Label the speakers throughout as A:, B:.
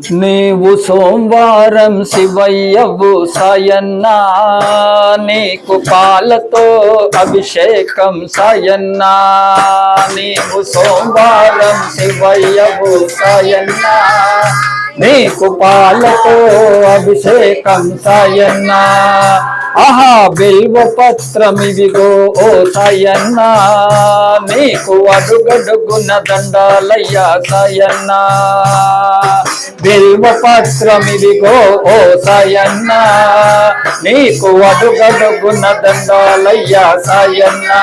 A: నీవు సోమవారం శివయ్యవు సాయన్నా నీకు పాలతో అభిషేకం సాయన్నా నీవు సోమవారం శివయ్యవు సాయన్నా నీకు పాలతో అభిషేకం సాయన్నా. ఆహా బిల్వ పత్రమిదిగో ఓ సాయన్నా నీకు అడుగడుగున దండాలయ్యా సాయన్నా. బిల్వ పత్రమిదిగో ఓ సాయన్నా నీకు అడుగడుగున దండాలయ్యా సాయన్నా.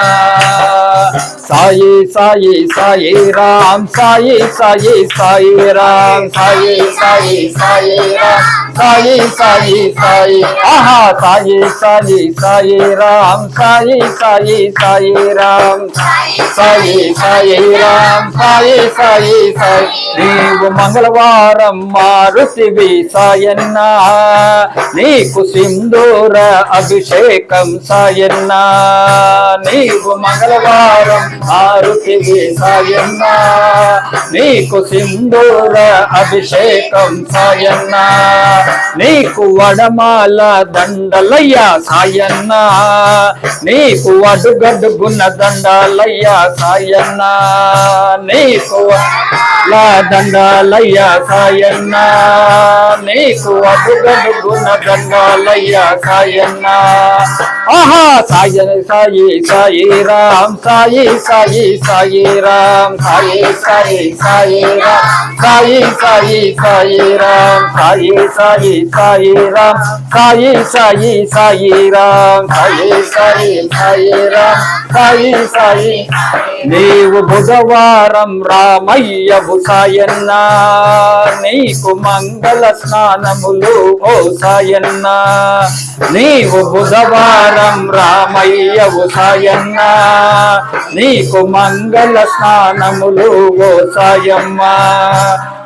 A: సాయి సాయి సాయి రామ్ సాయి సాయి సాయి రామ్ సాయి సాయి సాయి రామ్. సాయి సాయి సాయి ఆహా సాయి సాయి సాయి రామ్ సాయి సాయి సాయి రామ్ సాయి సాయి రామ్ సాయి సాయి సాయి నీవు మంగళవారం మారుతివి సాయన్నా నీకు సింధూర అభిషేకం సాయన్నా నీవు మంగళవారం మారుతివి సాయన్నా నీకు సింధూర అభిషేకం సాయన్నా నీకు వడమాల దండలయ్యా సాయన్న. నీకు అడుగడుగున్న దండాలయ్యా సాయన్న. నీకు లా దండాలయ్య సాయన్నా. నీకు అడుగడుగున్న దండాలయ్యా సాయన్న. ఆహా సాయ సాయి సాయి రామ్ సాయి సాయి సాయి రామ్ సాయి సాయి సాయి రామ్ సాయి సాయి సాయి రామ్ సాయి సాయి సాయి రామ్ సాయి సాయి సాయి రామ్ సాయి సాయి సాయి రామ్ సాయి సాయి. నీవు బుధవారం రామయ్య సాయన్న నీకు మంగళ స్నానములు ఓ సాయన్న. నీవు బుధవారం రామయ్య సాయన్న నీకు మంగళ స్నానములు ఓ సాయమ్మ.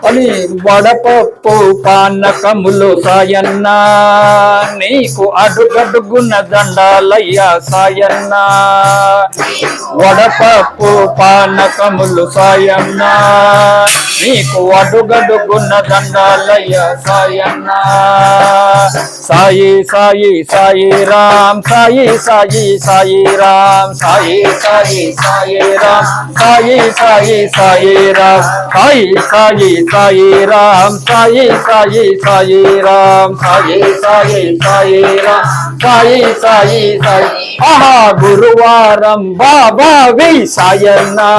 A: అని వడపప్పు పానకములు సాయన్నా. నీకు అడుగడుగున దండాలయ్యా సాయన్నా. వడపప్పు పానకములు సాయన్నా. నీకు అడుగడుగున్న దండాలయ్యా సాయన్నా. సాయి సాయి సాయి రామ్ సాయి సాయి సాయి రామ్. సాయి సాయి సాయి రామ్. సాయి సాయి సాయి రామ్. సాయి సాయి సాయి రామ్ సాయి సాయి సాయి రామ్ సాయి సాయి సాయి రామ్ సాయి సాయి సాయి ఆహా గురువారం బాబా వి సాయన్నా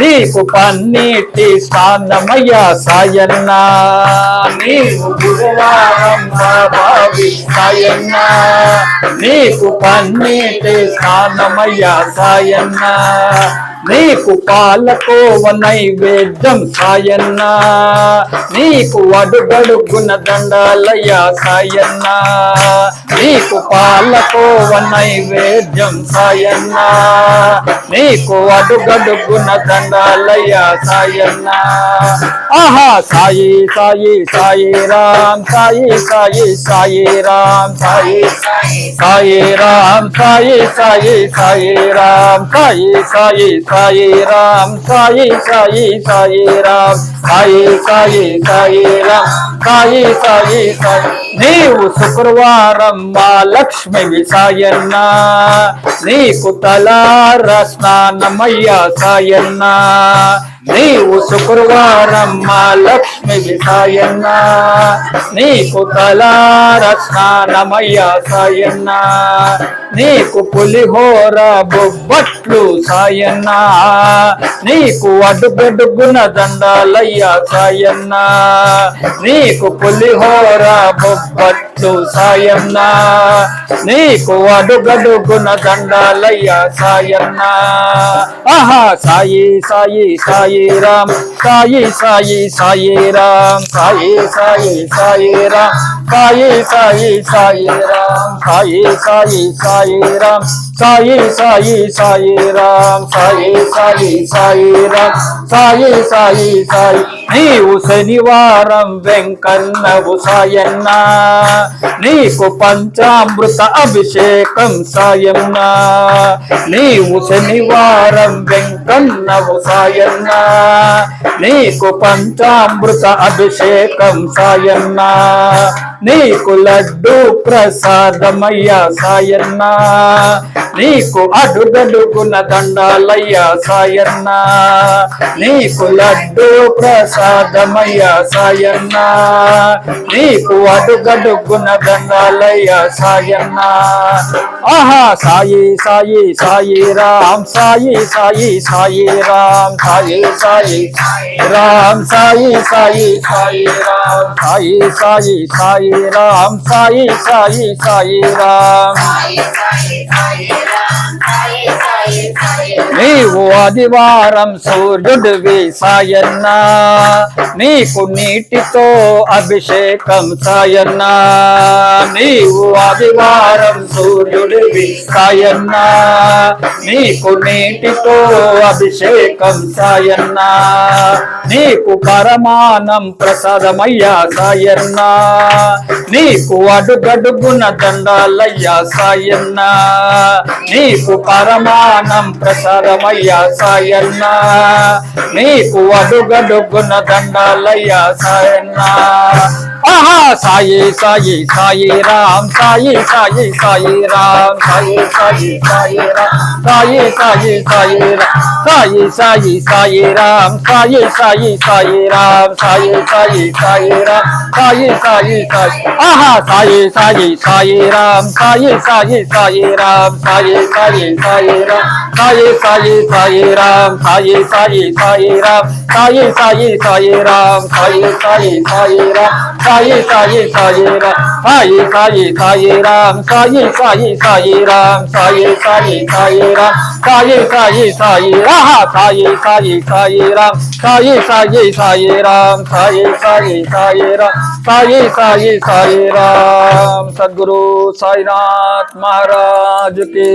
A: నీకు పన్నీటి స్నానమయ్య సాయన్నా నీకు గురువారం బాబా వి సాయన్నా నీకు పన్నీటి స్నానమయ్య సాయన్నా నీకు పాలకో నైవేద్యం సాయన్న. నీకు అడుగడుగున దండాలయ్య సాయన్న. నీకు పాలకో నైవేద్యం సాయన్న. నీకు అడుగడుగున దండాలయ్య సాయన్న. ఆహా సాయి సాయి సాయి రామ్ సాయి సాయి సాయి రామ్ సాయి. సాయి రామ్ సాయి సాయి సాయి రామ్ సాయి సాయి సాయి రామ్ సాయి సాయి సాయి రామ్ సాయి సాయి సాయి రామ్ సాయి సాయి సాయి. నీవు శుక్రవారం మా లక్ష్మి విసాయన్నా నీకు తలార స్నానమయ్యా సాయన్నా. నీవు శుక్రవారమ్మ లక్ష్మి విసాయన్న. నీకు తలార సాయన్న. నీకు పులిహోర బొబ్బట్లు సాయన్న. నీకు అడుగడుగున దండాలయ్య సాయన్న. నీకు పులిహోర బొబ్బట్లు సాయన్న. నీకు అడుగడుగున దండాలయ్య సాయన్న. ఆహా సాయి సాయి సాయి. రామ్ సాయి సాయి సాయి రామ్ సాయి సాయి సాయి రామ్ సాయి राम साई साई साई राम साई साई साई राम साई साई साई राम साई साई साई नी उस निवार वेंकन्न उन्ना नी को पंचामृत अभिषेक सायना नी उस निवार वेंकन्न उन्ना नी को पंचामृत अभिषेक सायना నీకు లడ్డు ప్రసాదమయ్యా సాయన్నా. నీకు అడుగడుగున దండాలయ్య సాయన్న. నీకు లడ్డు ప్రసాదమయ్య సాయన్న. నీకు అడుగడుగున దండాలయ్య సాయన్న. ఆహా సాయి సాయి సాయి రామ్ సాయి సాయి సాయి రామ్ సాయి సాయి రామ్ సాయి సాయి సాయి రామ్ సాయి సాయి సాయి రామ్ సాయి సాయి సాయి రామ్. నీవు ఆదివారం సూర్యుడివి సాయన్న. నీకు నీటితో అభిషేకం సాయన్న. నీవు ఆదివారం సూర్యుడివి సాయన్న. నీకు నీటితో అభిషేకం సాయన్న. నీకు పరమానం ప్రసాదమయ్యా సాయన్న. నీకు అడుగడుగున దండాలయ్యా సాయన్న. నీకు పరమానం ప్రసారమయ్యా సాయన్న. నీకు అడుగడుగున దండాలయ్యా సాయన్న. ఆహా సాయి సాయి సాయి రామ్ సాయి సాయి సాయి రామ్ సాయి సాయి సాయి రామ్ సాయి సాయి సాయి రామ్ సాయి సాయి సాయి రామ్ సాయి సాయి సాయి రామ్ సాయి సాయి సాయి రామ్ సాయి సాయి సాయి ఆహా సాయి సాయి సాయి రామ్ సాయి సాయి సాయి రామ్ సాయి సాయి సాయి రామ్ సాయి సాయి సాయి రామ్ సాయి సాయి సాయి రామ్ సాయి సాయి సాయి రామ్ సాయి సాయి సాయి రామ్ साई साई साई राम साई साई साई राम साई साई साई राम साई साई साई राम साई साई साई राहा साई साई साई राम साई साई साई राम साई साई साई राम साई साई साई राम सद्गुरु साईनाथ महाराज के